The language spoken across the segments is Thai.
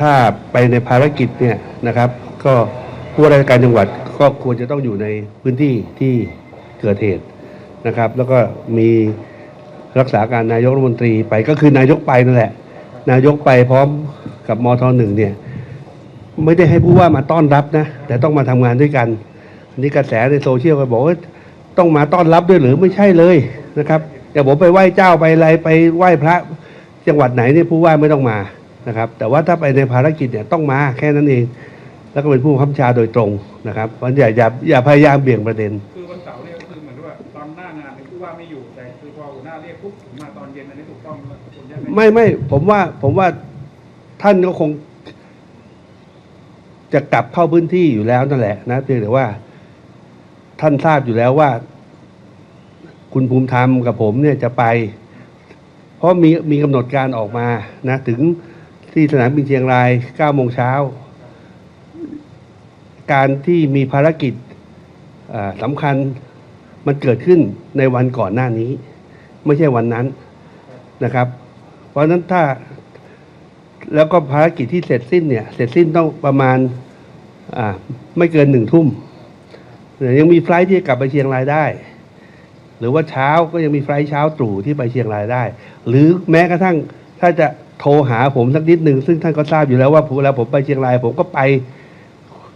ถ้าไปในภารกิจเนี่ยนะครับ ก็ผู้ว่าราชการจังหวัดก็ควรจะต้องอยู่ในพื้นที่ที่เกิดเหตุนะครับ แล้วก็มีรักษาการนายกรัฐมนตรีไปก็คือนายกไปนั่นแหละ นายกไปพร้อมกับมทหนึ่งเนี่ยไม่ได้ให้ผู้ว่ามาต้อนรับนะ แต่ต้องมาทำงานด้วยกันอันนี้กระแสในโซเชียลก็บอกว่าต้องมาต้อนรับด้วยหรือไม่ใช่เลยนะครับอย่างผมไปไหว้เจ้าไปอะไรไปไหว้พระจังหวัดไหนเนี่ยผู้ว่าไม่ต้องมา นะครับแต่ว่าถ้าไปในภารกิจเนี่ยต้องมาแค่นั้นเอง แล้วก็เป็นผู้บังคับบัญชาโดยตรงนะครับเพราะฉะนั้นอย่าอย่าอย่าพยายามเบี่ยงประเด็น คือวันเสาร์เนี่ยก็คือเหมือนว่าตอนหน้างานเนี่ยผู้ว่าไม่อยู่แต่คือพอหัวหน้าเรียกปุ๊บถึงมาตอนเย็นอันนี้ถูกต้องไหมคุณแยกไหมไม่ไม่ผมว่าผมว่าท่านก็คง จะกลับเข้าพื้นที่อยู่แล้วนั่นแหละนะเพียงแต่ว่า ท่านทราบอยู่แล้วว่า คุณภูมิธรรมกับผมเนี่ยจะไป เพราะมีมีกำหนดการออกมานะ ถึง ที่สนามบินเชียงราย9โมงเช้า การที่มีภารกิจสำคัญมันเกิดขึ้นในวันก่อนหน้านี้ ไม่ใช่วันนั้นนะครับ เพราะนั้นถ้าแล้วก็ภารกิจที่เสร็จสิ้นเนี่ย เสร็จสิ้นต้องประมาณาไม่เกินหนึ่งทุ่มยังมีไฟลท์ที่จะกลับไปเชียงรายได้ หรือว่าเช้าก็ยังมีไฟล์เช้าตรู่ที่ไปเชียงรายได้ หรือแม้กระทั่งถ้าจะ โทรหาผมสักนิดหนึ่งซึ่งท่านก็ทราบอยู่แล้วว่าผมเวลาผมไปเชียงราย ผมก็ไป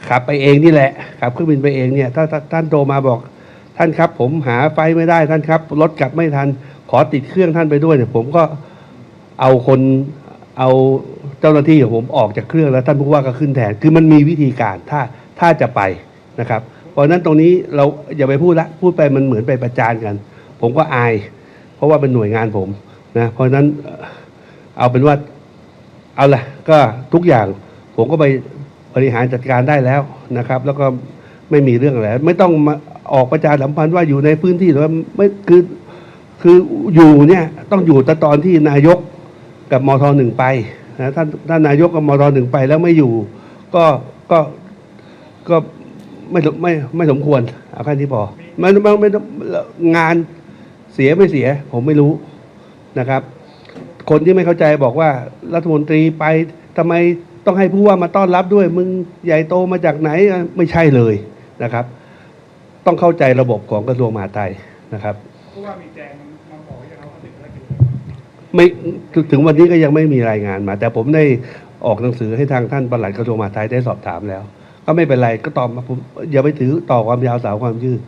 ขับไปเองนี่แหละขับเครื่องบินไปเองเนี่ยถ้าท่านโทรมาบอกท่านครับ ผมหาไฟไม่ได้ท่านครับรถกลับไม่ทัน ขอติดเครื่องท่านไปด้วยเนี่ย ผมก็เอาคนเอาเจ้าหน้าที่ของผมออกจากเครื่องแล้วท่านผู้ว่าก็ขึ้นแทนคือมันมีวิธีการถ้าถ้าจะไปนะครับ เพราะนั้นตรงนี้เราอย่าไปพูดละพูดไปมันเหมือนไปประจานกัน ผมก็อาย เพราะว่าเป็นหน่วยงานผมนะเพราะนั้น เอาเป็นว่าเอาละก็ทุกอย่างผมก็ไปบริหารจัดการได้แล้วนะครับ แล้วก็ไม่มีเรื่องอะไรไม่ต้องมาออกประชาสัมพันธ์ว่าอยู่ในพื้นที่หรือว่าไม่คือคืออยู่เนี่ยต้องอยู่แต่ตอนที่นายกกับมทหนึ่งไปนะท่านท่านนายกกับมทหนึ่งไปแล้วไม่อยู่ ก็ก็ก็ไม่สมไม่ไม่สมควรเอาแค่นี้พอไม่ไม่ไม่งานเสียไม่เสีย ผมไม่รู้นะครับ คนที่ไม่เข้าใจบอกว่ารัฐมนตรีไปทำไมต้องให้ผู้ว่ามาต้อนรับด้วย มึงใหญ่โตมาจากไหนไม่ใช่เลยนะครับ ต้องเข้าใจระบบของกระทรวงมหาดไทยนะครับผู้ว่ามีแจงมาบอกว่าจะเอาติดภารกิจไม่ถึงถึงวันนี้ก็ยังไม่มีรายงานมา แต่ผมได้ออกหนังสือให้ทางท่านปลัดกระทรวงมหาดไทยได้สอบถามแล้ว ก็ไม่เป็นไรก็ตอบมาผมอย่าไปถือต่อความยาวสาวความยืด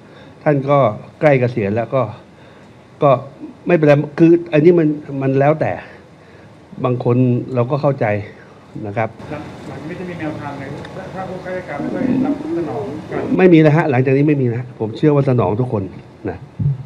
ท่านก็ใกล้เกษียณแล้วก็ก็ ไม่เป็นไรคืออันนี้มันมันแล้วแต่บางคนเราก็เข้าใจนะครับหลังหลังไม่จะมีแนวทางเลยถ้าผู้ข้าราชการไม่ค่อยรับสนองกันไม่มีนะฮะหลังจากนี้ไม่มีนะฮะผมเชื่อว่าสนองทุกคนนะค